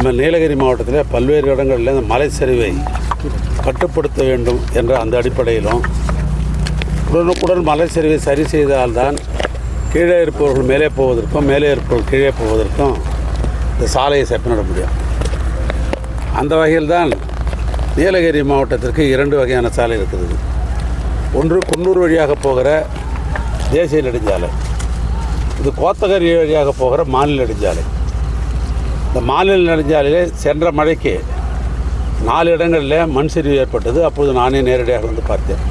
நம்ம நீலகிரி மாவட்டத்தில் பல்வேறு இடங்களில் இந்த மலை சரிவை கட்டுப்படுத்த வேண்டும் என்ற அந்த அடிப்படையிலும் உடனுக்குடன் மலை சரிவை சரி செய்தால்தான் கீழே இருப்பவர்கள் மேலே போவதற்கும் மேலே இருப்பவர்கள் கீழே போவதற்கும் இந்த சாலையை செப்பனிட முடியும். அந்த வகையில் தான் நீலகிரி மாவட்டத்திற்கு இரண்டு வகையான சாலை இருக்கிறது ஒன்று குன்னூர் வழியாக போகிற தேசிய நெடுஞ்சாலை. இது கோத்தகரி வழியாக போகிற மாநில நெடுஞ்சாலை. இந்த மாநில நெடுஞ்சாலையிலே சென்ற மழைக்கு நாலு இடங்களில் மண் சரிவு ஏற்பட்டது. அப்போது நானே நேரடியாக வந்து பார்த்தேன்.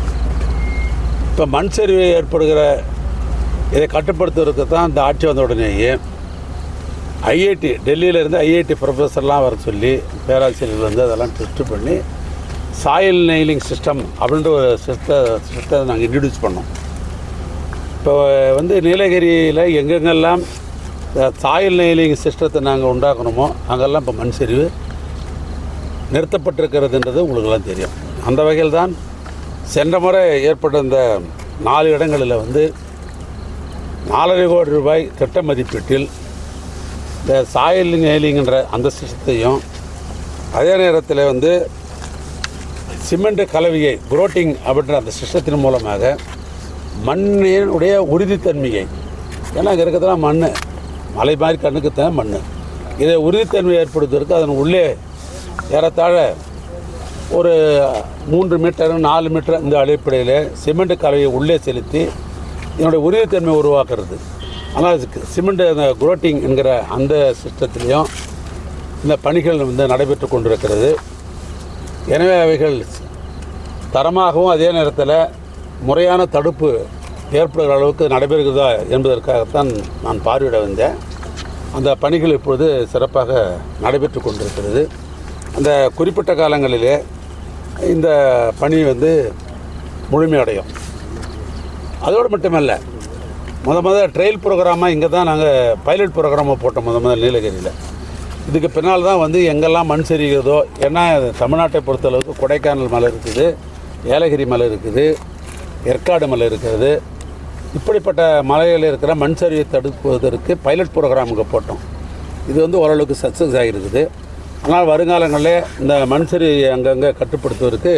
இப்போ மண் சரிவு ஏற்படுகிற இதை கட்டுப்படுத்துவதற்கு தான் இந்த ஆட்சி வந்த உடனேயே ஐஐடி டெல்லியிலேருந்து ஐஐடி ப்ரொஃபஸர்லாம் வர சொல்லி பேராசிரியர்கள் வந்து அதெல்லாம் டெஸ்ட் பண்ணி சாயில் நெயிலிங் சிஸ்டம் அப்படின்ற ஒரு சிஸ்ட சிஸ்டத்தை நாங்கள் இன்ட்ரடியூஸ் பண்ணோம். இப்போ வந்து நீலகிரியில் எங்கெங்கெல்லாம் சாயல் நெயிலிங் சிஸ்டத்தை நாங்கள் உண்டாக்கணுமோ அங்கெல்லாம் இப்போ மண் சரிவு நிறுத்தப்பட்டிருக்கிறதுன்றது உங்களுக்கெல்லாம் தெரியும். அந்த வகையில் தான் சென்ற முறை ஏற்பட்ட இந்த நாலு இடங்களில் வந்து நாலரை கோடி ரூபாய் திட்ட மதிப்பீட்டில் இந்த சாயல் நெயிலிங்கிற அந்த சிஸ்டத்தையும் அதே நேரத்தில் வந்து சிமெண்ட் கலவையை குரோட்டிங் அப்படின்ற அந்த சிஸ்டத்தின் மூலமாக மண்ணினுடைய உறுதித்தன்மையை ஏன்னா இங்கே இருக்கிறதுலாம் மண் மலை மாதிரி கண்ணுக்குத்தான் மண் இதை உறுதித்தன்மை ஏற்படுத்துவதற்கு அதன் உள்ளே ஏறத்தாழ ஒரு மூன்று மீட்டர் நாலு மீட்டர் இந்த அடிப்படையில் சிமெண்ட் கலவையை உள்ளே செலுத்தி இதனுடைய உறுதித்தன்மை உருவாக்குறது. ஆனால் அதுக்கு சிமெண்ட் அந்த குரோட்டிங் என்கிற அந்த சிஸ்டத்துலேயும் இந்த பணிகள் வந்து நடைபெற்று கொண்டிருக்கிறது. எனவே அவைகள் தரமாகவும் அதே நேரத்தில் முறையான தடுப்பு ஏற்படுகிற அளவுக்கு நடைபெறுகிறதா என்பதற்காகத்தான் நான் பார்வையிட வந்தேன். அந்த பணிகள் இப்பொழுது சிறப்பாக நடைபெற்று கொண்டிருக்கிறது. அந்த குறிப்பிட்ட காலங்களிலே இந்த பணி வந்து முழுமையடையும். அதோடு மட்டுமல்ல முத முத ட்ரையல் ப்ரோக்ராமாக இங்கே தான் நாங்கள் பைலட் ப்ரோக்ராமாக போட்டோம் முத முதல் நீலகிரியில். இதுக்கு பின்னால் தான் வந்து எங்கெல்லாம் மண் சரிகிறதோ ஏன்னா தமிழ்நாட்டை பொறுத்தளவுக்கு கொடைக்கானல் மலை இருக்குது ஏலகிரி மலை இருக்குது ஏற்காடு மலை இருக்கிறது இப்படிப்பட்ட மலைகளில் இருக்கிற மண் சரிவை தடுப்பதற்கு பைலட் ப்ரோக்ராமுக்கு போட்டோம். இது வந்து ஓரளவுக்கு சக்ஸஸ் ஆகிருக்குது ஆனால் வருங்காலங்களில் இந்த மண் சரிவை அங்கங்கே கட்டுப்படுத்துவதற்கு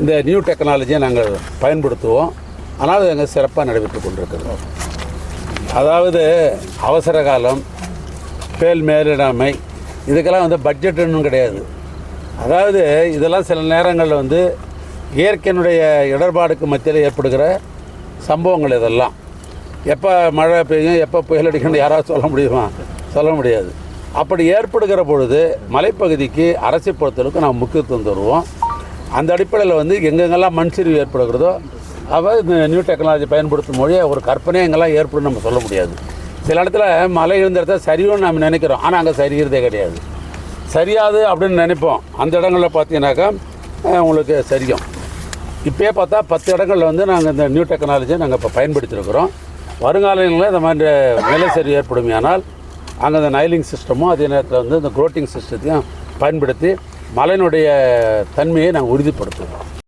இந்த நியூ டெக்னாலஜியை நாங்கள் பயன்படுத்துவோம். ஆனால் அது எங்கள் சிறப்பாக நடைபெற்று கொண்டிருக்கிறோம் அதாவது அவசர காலம் பேல் மேலிடாமை இதுக்கெல்லாம் வந்து பட்ஜெட்டுன்னு கிடையாது. அதாவது இதெல்லாம் சில நேரங்களில் வந்து இயற்கையினுடைய இடர்பாடுக்கு மத்தியில் ஏற்படுகிற சம்பவங்கள் இதெல்லாம். எப்போ மழை பெய்யும் எப்போ புயல் அடிக்கணும் யாராவது சொல்ல முடியுமா? சொல்ல முடியாது. அப்படி ஏற்படுகிற பொழுது மலைப்பகுதிக்கு அரசை பொறுத்தளவுக்கு நாம் முக்கியத்துவம் தருவோம். அந்த அடிப்படையில் வந்து எங்கெங்கெல்லாம் மண் சரிவு ஏற்படுகிறதோ அவ இந்த நியூ டெக்னாலஜி பயன்படுத்தும் மொழியை ஒரு கற்பனை எங்கெல்லாம் ஏற்படும் நம்ம சொல்ல முடியாது. சில இடத்துல மலை இருந்த இடத்துல சரியும்னு நம்ம நினைக்கிறோம். ஆனால் அங்கே சரிகிறதே கிடையாது. சரியாது அப்படின்னு நினைப்போம். அந்த இடங்களில் பார்த்தீங்கன்னாக்கா உங்களுக்கு சரியும். இப்போயே பார்த்தா பத்து இடங்களில் வந்து நாங்கள் இந்த நியூ டெக்னாலஜியை நாங்கள் இப்போ பயன்படுத்தியிருக்கிறோம் வருங்காலங்களில் இந்த மாதிரி நிலை சரி ஏற்படுமையானால் அங்கே இந்த நைலிங் சிஸ்டமும் அதே நேரத்தில் வந்து இந்த குரோட்டிங் சிஸ்டத்தையும் பயன்படுத்தி மலையினுடைய தன்மையை நாங்கள் உறுதிப்படுத்துகிறோம்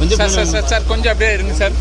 சார் சார் சார் சார் கொஞ்சம் அப்படியே இருங்க சார்.